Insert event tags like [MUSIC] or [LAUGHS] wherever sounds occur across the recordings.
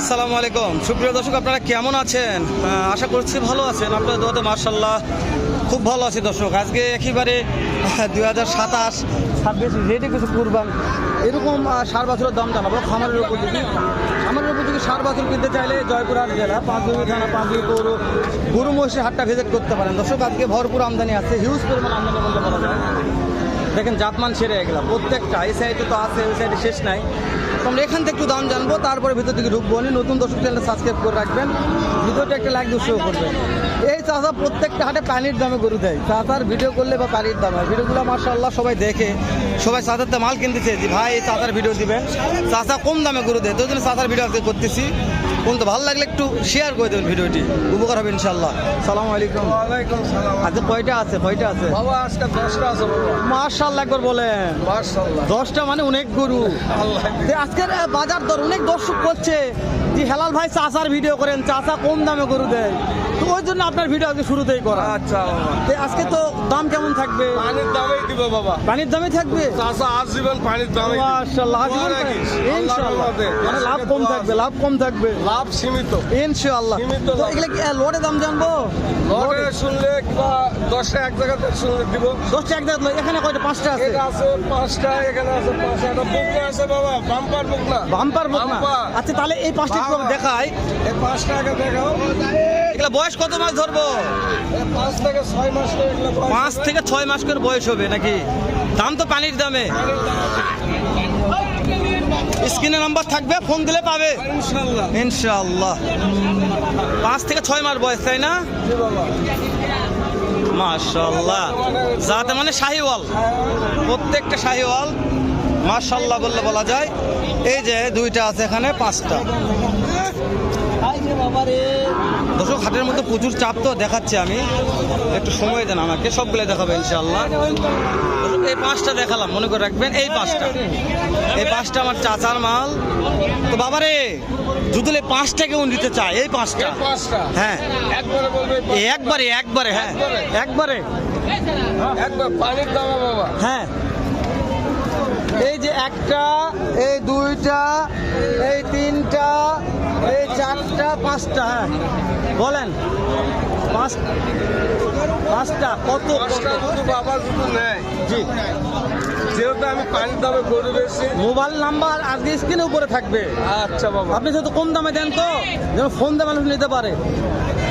আসসালামু আলাইকুম। সুপ্রিয় দর্শক, আপনারা কেমন আছেন? আশা করছি ভালো আছেন। আপনাদের দোয়াতে মার্শাল্লাহ খুব ভালো আছি দর্শক। আজকে একেবারে দুই হাজার সাতাশ, ছাব্বিশ রেডি কিছু কুরবান। এরকম সার বাছুরের দাম জানাব। খামারের উপর উপযোগী। খামারের উপযোগী সার বাছুর কিনতে চাইলে জয়পুরহাট জেলা, পাঁচগুড়ি থানা, পাঁচগুড়ি পৌর, গরু মহিষের হাটটা ভিজিট করতে পারেন। দর্শক, আজকে ভরপুর আমদানি আছে। হিউজ পরিমাণ আমদানি বলতে পারা যায়। দেখেন, জাতমান সেরে এগুলা প্রত্যেকটা, এই সাইডে তো আছে, ওই সাইডে শেষ নাই। আমরা এখান থেকে একটু দাম জানব, তারপরে ভিতর থেকে ঢুকবো। নতুন দর্শক চ্যানেল সাবস্ক্রাইব করে রাখবেন। ভিডিওটা একটা লাইক উৎসাহ করবেন। এই চাষা প্রত্যেকটা হাটে পানির দামে গরু দেয়। চাষার ভিডিও করলে বা পানির দামে ভিডিওগুলো মার্শাল্লাহ সবাই দেখে, সবাই চাষাতে মাল কিনতে চেয়েছি ভাই চাষার ভিডিও দিবেন চাষা কম দামে গরু দেয়। তো জন্য চাষার ভিডিও আজকে করতেছি। কিন্তু ভালো লাগলে একটু শেয়ার করে দেবেন ভিডিওটি। উপকার হবে ইনশাল্লাহ সালাম আলাইকুম। ওয়ালাইকুম সালাম। আজকে কয়টা আছে? কয়টা আছে? বাবা আজকে দশটা আছে মার্শাল্লাহ একবার বলেন। মার্শাল্লাহ দশটা মানে অনেক গরু। আজকের বাজার দর অনেক দর্শক করছে। যে হেলাল ভাই চাষার ভিডিও করেন। চাষা কম দামে গরু দেয়। তো ওই জন্য আপনার ভিডিও আজকে শুরুতেই করা। আচ্ছা তো আজকে তো দাম কেমন থাকবে? পানির দামেই দিব বাবা। পানির দামে থাকবে? চাষা আজীবন পানির দিবে। মাশাআল্লাহ আজীবন ইনশাআল্লাহ। মানে লাভ কম থাকবে লাভ কম থাকবে। লাভ সীমিত। ইনশাআল্লাহ। সীমিত তো এগুলা কি লটে দাম জানব? লটে। শুনলে কিংবা দশটা এক জায়গাতে দিব। দশটা এক জায়গা এখানে কয়টা? পাঁচটা আছে? আছে পাঁচটা এখানে আছে পাঁচটা। একটা বুকনা আছে বাবা বাম্পার বাম্পার আচ্ছা তাহলে এই পাঁচটা একটু দেখাই। এই পাঁচটা আগে দেখাও। এগুলা বয়স কত মাস ধরবো? পাঁচ থেকে ছয় মাস করে বয়স পাঁচ হবে। থেকে ছয় মাস করে বয়স হবে নাকি? দাম তো পানির দামে। স্ক্রিনে নাম্বার থাকবে ফোন দিলে পাবে। ইনশাল্লাহ। পাঁচ থেকে ছয় মাস বয়স তাই না? মাশাল্লাহ যাতে মানে শাহিওয়াল। প্রত্যেকটা শাহিওয়াল মাশাল্লাহ বললে বলা যায়। এই যে দুইটা আছে এখানে, পাঁচটা। দর্শক, হাটের মধ্যে প্রচুর চাপ তো দেখাচ্ছি আমি। একটু সময় দেন আমাকে সবগুলো দেখাবে ইনশাল্লাহ এই পাঁচটা দেখালাম, মনে করে রাখবেন, এই পাঁচটা। এই পাঁচটা আমার চাচার মাল। তো বাবারে যদি পাঁচটা কেউ নিতে চায় এই পাঁচটা। পাঁচটা। হ্যাঁ। একবারে বলবে একবারে একবারে হ্যাঁ। একবারে। একবার। পানির দামে বাবা। হ্যাঁ। এই যে একটা এই দুইটা এই তিনটা এই চারটা পাঁচটা হ্যাঁ। বলেন পাঁচ পাঁচটা কত বাবা যদি নেয়। জি। যেহেতু আমি পানির দামে গরু বেশি মোবাইল নাম্বার আজকে স্ক্রিনে উপরে থাকবে। আচ্ছা বাবা। আপনি যেহেতু কম দামে দেন তো যেন ফোন দিয়ে মানুষ নিতে পারে।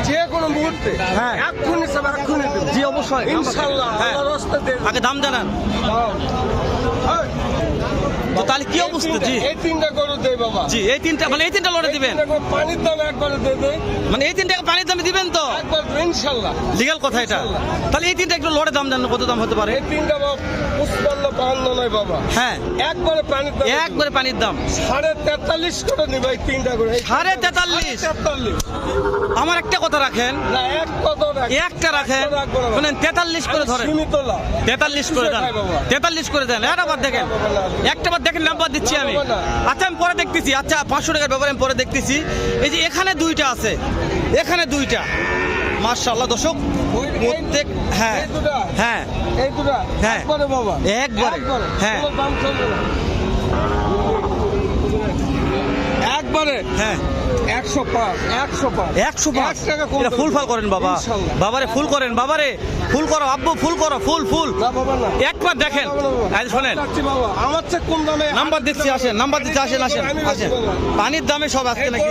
যে কোনো মুহূর্তে। হ্যাঁ। এক্ষুনি সব এক্ষুনি জি অবশ্যই। ইনশাল্লাহ হ্যাঁ। আগে দাম জানান। জি। এই তিনটা গরু দেই বাবা। জি এই তিনটা মানে এই তিনটা লড়ে দিবেন। পানির দামে একবারে দিয়ে দেই মানে এই তিনটা পানির দামে দিবেন তো? একবার ইনশাল্লাহ। লিগাল কথা এটা। তাহলে এই তিনটা একটু লড়ে দাম জানেন কত দাম হতে পারে? এই তিনটা পুষ্পান্ন বাহান্ন নয় বাবা। হ্যাঁ। একবারে পানির দামে একবারে পানির দাম। সাড়ে তেতাল্লিশ করে নিবা এই তিনটা করে সাড়ে তেতাল্লিশ? তেতাল্লিশ। আমার একটা কথা রাখেন। না এক কত রাখ একটা রাখেন। শুনেন তেতাল্লিশ করে ধরেন। তেতাল্লিশ করে দেন। তেতাল্লিশ করে দেন। একটা বার দেখেন। একটা বার দেখেন। নাম্বার দিচ্ছি আমি। আচ্ছা আমি পরে দেখতেছি। আচ্ছা পাঁচশো টাকার ব্যাপারে আমি পরে দেখতেছি। এই যে এখানে দুইটা আছে। এখানে দুইটা। মার্শাল্লাহ দর্শক প্রত্যেক হ্যাঁ। হ্যাঁ। হ্যাঁ। একবারে হ্যাঁ। একবারে। হ্যাঁ। একশো পাঁচ একশো পাঁচ। একশো পাঁচ। টাকা এটা ফুল করেন বাবা। বাবারে ফুল করেন বাবারে। ফুল করো আব্বু ফুল করো ফুল ফুল। একবার দেখেন। আজ শোনেন। আমার চেয়ে কম দামে নাম্বার দিচ্ছি আসেন নাম্বার দিচ্ছি আসেন আসেন আসেন। পানির দামে সব আসছে নাকি?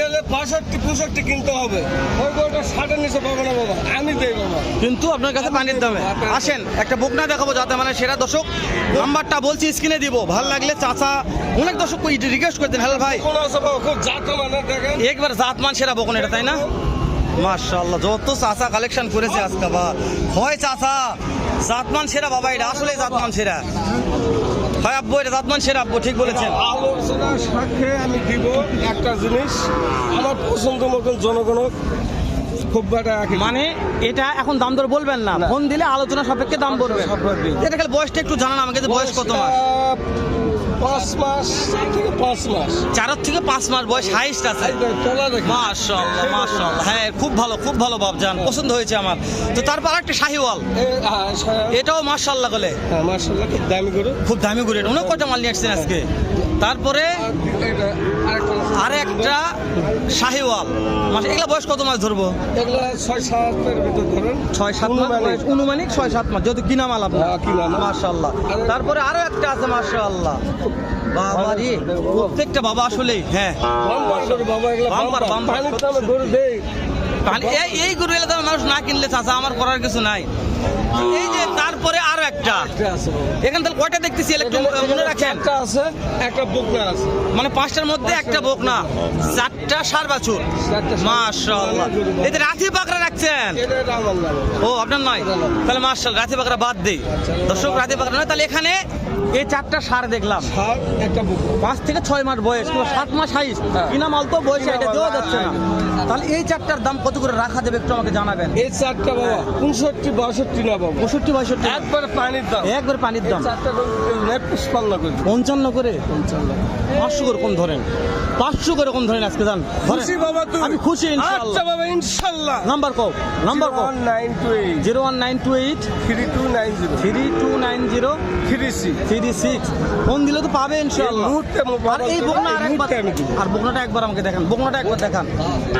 গেলে বাষট্টি পঁয়ষট্টি কিনতে হবে। ওই গরুটা ষাটের নিচে পাবো না বাবা। আমি দেই বাবা। কিন্তু আপনার কাছে পানির দামে। আসেন একটা বুক না দেখাবো যাতে মানে সেরা দর্শক। নাম্বারটা বলছি স্ক্রিনে দিব। ভালো লাগলে চাচা অনেক দর্শক রিকোয়েস্ট করে দেন। হ্যালো ভাই। খুব জাত একবার জাতমান সেরা বকুন এটা তাই না? মার্শাল্লাহ যত চাচা কালেকশন করেছে আজকে বা। হয় চাচা জাতমান সেরা বাবা এটা আসলে জাতমান সেরা। হয় আব্বু এটা জাতমান সেরা আব্বু ঠিক বলেছেন। আলোচনার সাথে আমি দিব একটা জিনিস। আমার পছন্দ মতন জনগণ খুব বেটা মানে এটা এখন দাম দর বলবেন না। ফোন দিলে আলোচনা সাপেক্ষে দাম বলবেন এটা বয়সটা একটু জানান আমাকে যে বয়স কত মাস? পাঁচ মাস থেকে পাঁচ মাস। চার থেকে পাঁচ মাস বয়স হাইস্ট আছে। মাশাআল্লাহ মাশাআল্লাহ। হ্যাঁ খুব ভালো খুব ভালো বাবজান পছন্দ হয়েছে আমার। তো তারপর একটা শাহিওয়াল। হ্যাঁ, সা- এটাও মাশাআল্লাহ বলে হ্যাঁ, মাশাআল্লাহ, খুব দামি গরু। খুব দামি করে অনেক কটা মাল নিয়ে আসছেন আজকে? তারপরে আর একটা শাহিওয়াল। এগুলা বয়স কত মাস ধরবো? এগুলা ছয় সাতের ভিতর ধরেন। ছয় সাত মাস? অনুমানিক। ছয় সাত মাস। যেহেতু কিনা মাল আপনার। হ্যাঁ, মাশাল্লাহ তারপরে আরও একটা আছে মাশাল্লাহ বাবা রে প্রত্যেকটা বাবা আসলেই হ্যাঁ। বাম্পার বাম্পার, এই গরু মানুষ না কিনলে চাচা আমার করার কিছু নাই। এই যে তারপরে আরও একটা। এখান থেকে কয়টা দেখতেছি? একটু মনে রাখেন। একটা আছে একটা বকনা আছে। মানে পাঁচটার মধ্যে একটা বোক না চারটা সার বাছুর। মাশাআল্লাহ। এতে পাকড়া রাখছেন। ও আপনার নয়? তাহলে পাকড়া বাদ দেই। দর্শক রাথি পাকড়া নয় তাহলে এখানে এই চারটা সার দেখলাম। বকনা। পাঁচ থেকে ছয় মাস বয়স কিংবা সাত মাস হাইস হ্যাঁ। কিনা মাল তো বয়স এটা দেওয়া হ্যাঁ, যাচ্ছে না। তাহলে এই চারটার দাম কত করে রাখা যাবে একটু আমাকে জানাবেন। এই চারটা বাবা পঁয়ষট্টি বাষট্টি না বাবা। পঁয়ষট্টি বাষট্টি একবার পানির দাম। একবার পানির দাম। করে। পঞ্চান্ন করে? পাঁচশো করে কম ধরেন। পাঁচশো করে কম ধরেন আজকে যান খুশি বাবা আমি খুশি ইনশাআল্লাহ। আচ্ছা বাবা ইনশাল্লাহ নাম্বার কও নাম্বার কও। Zero one nine two eight. Three two nine zero. Three two nine zero. Three six. Three six. Phone দিলে তো পাবে ইনশাআল্লাহ। আর এই বকনা আর একবার মুহূর্তে আমি দিব। আর বকনাটা একবার আমাকে দেখান বকনাটা একবার দেখান।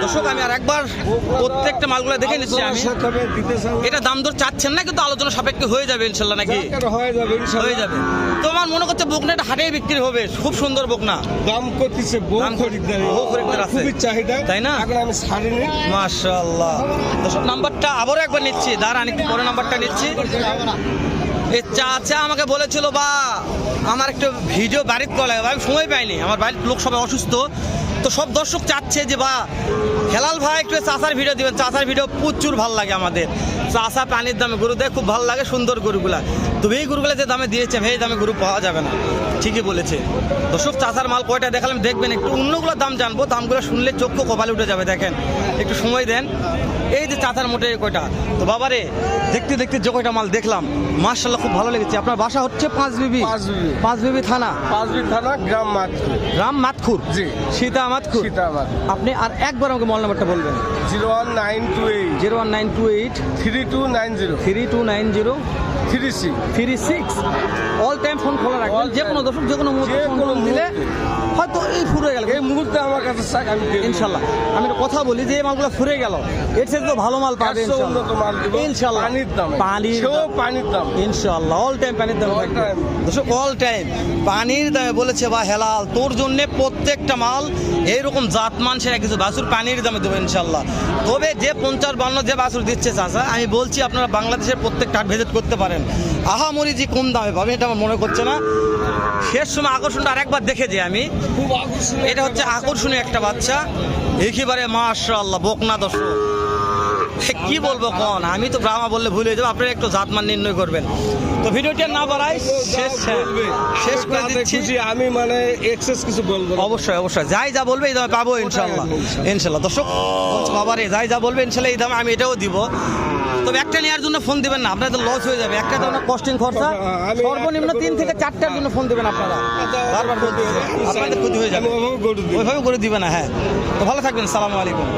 দর্শক আমি আর একবার প্রত্যেকটা মালগুলো দেখে নিচ্ছি আমি। এটা দাম দর চাচ্ছেন না কিন্তু আলোচনা সাপেক্ষে হয়ে যাবে ইনশাল্লাহ নাকি? হয়ে যাবে হয়ে যাবে। তো আমার মনে করছে বকনাটা হাটেই বিক্রি হবে। খুব সুন্দর বকনা। দাম করতেছে দাম খরিদ্দার। বউ খরিদ্দার আছে। খুবই চাহিদা। তাই না? এখন আমি মাশাআল্লাহ। নাম্বারটা আবারও একবার নিচ্ছি। দাঁড়ান একটু পরে নাম্বারটা নিচ্ছি। এই চাচা আমাকে বলেছিল বা আমার একটু ভিডিও বাড়িতে করা লাগবে আমি সময় পাইনি। আমার বাড়ির লোক সবাই অসুস্থ। তো সব দর্শক চাচ্ছে যে বা হেলাল ভাই, একটু চাষার ভিডিও দিবেন। চাষার ভিডিও প্রচুর ভালো লাগে আমাদের। চাষা প্রাণীর দামে গরু দেয়, খুব ভালো লাগে সুন্দর গরুগুলা। তুমি এই গরুগুলা যে দামে দিয়েছে, এই দামে গরু পাওয়া যাবে না। ঠিকই বলেছে। দর্শক চাষার মাল কয়টা দেখালাম, দেখবেন। একটু অন্যগুলোর দাম জানব, দামগুলো শুনলে চক্ষু কপালে উঠে যাবে, দেখেন। একটু সময় দেন। এই যে চাচার মোটে কয়টা? তো বাবারে দেখতে দেখতে যে কয়টা মাল দেখলাম মার্শাল্লাহ খুব ভালো লেগেছে। আপনার বাসা হচ্ছে পাঁচ বিবি পাঁচ বিবি। পাঁচ বিবি থানা থানা গ্রাম মাঠ গ্রাম মাতখুর জি। সীতা মাতখুর সীতাবাদ আপনি আর একবার আমাকে মল নাম্বারটা বলবেন। Zero one nine two eight. Zero one nine two eight. Three two nine zero. Three two nine zero. Three six. Three six. All time phone খোলা রাখবেন। যে কোনো. দর্শক যে কোনো মুহূর্তে ফোন দিলে ফুরে গেল। এই মুহূর্তে আমার কাছে চাক আমি ইনশাল্লাহ। আমি একটা কথা বলি যে এই মালগুলো ফুরে গেল এর থেকে তো ভালো মাল পাবে উন্নত মাল ইনশাল্লাহ। পানির দামে। পানির। পানির দাম। ইনশাল্লাহ অল টাইম পানির দাম দর্শক অল টাইম পানির দামে বলেছে বা হেলাল তোর জন্য প্রত্যেকটা মাল এইরকম জাত মান সেরা কিছু বাছুর পানির দামে দেবো ইনশাল্লাহ। তবে যে পঞ্চাশ বান্ন যে বাছুর দিচ্ছে চাচা আমি বলছি আপনারা বাংলাদেশের প্রত্যেকটা হাট ভিজিট করতে পারেন। আহামরি যে কম দামে পাবেন এটা আমার মনে করছে না। শেষ সময় আকর্ষণটা আরেকবার দেখে যে আমি। খুব আকর্ষণীয় এটা হচ্ছে আকর্ষণীয় একটা বাচ্চা। একেবারে মাশাআল্লাহ বকনা দর্শক। [LAUGHS] কি বলব কোন? আমি তো ব্রাহ্মা বললে ভুলে যাব আপনারা একটু জাতমান নির্ণয় করবেন। তো ভিডিওটি না বাড়াই শেষ শেষ করে দিচ্ছি। আমি মানে এক্সেস কিছু বলব অবশ্যই অবশ্যই। যাই যা বলবে এই দামে পাবো ইনশাল্লাহ। ইনশাল্লাহ। দর্শক বলছে, বাবা রে যাই যা বলবে ইনশাল্লাহ এই দামে আমি এটাও দিব। তবে একটা নেওয়ার জন্য ফোন দিবেন না আপনাদের লস হয়ে যাবে। একটা তো কস্টিং খরচা। আমি সর্বনিম্ন তিন থেকে চারটার জন্য ফোন দিবেন আপনারা। বারবার বলতে আপনাদের ক্ষতি হয়ে যাবে। ওইভাবে করে দিবে না হ্যাঁ। তো ভালো থাকবেন সালামু আলাইকুম।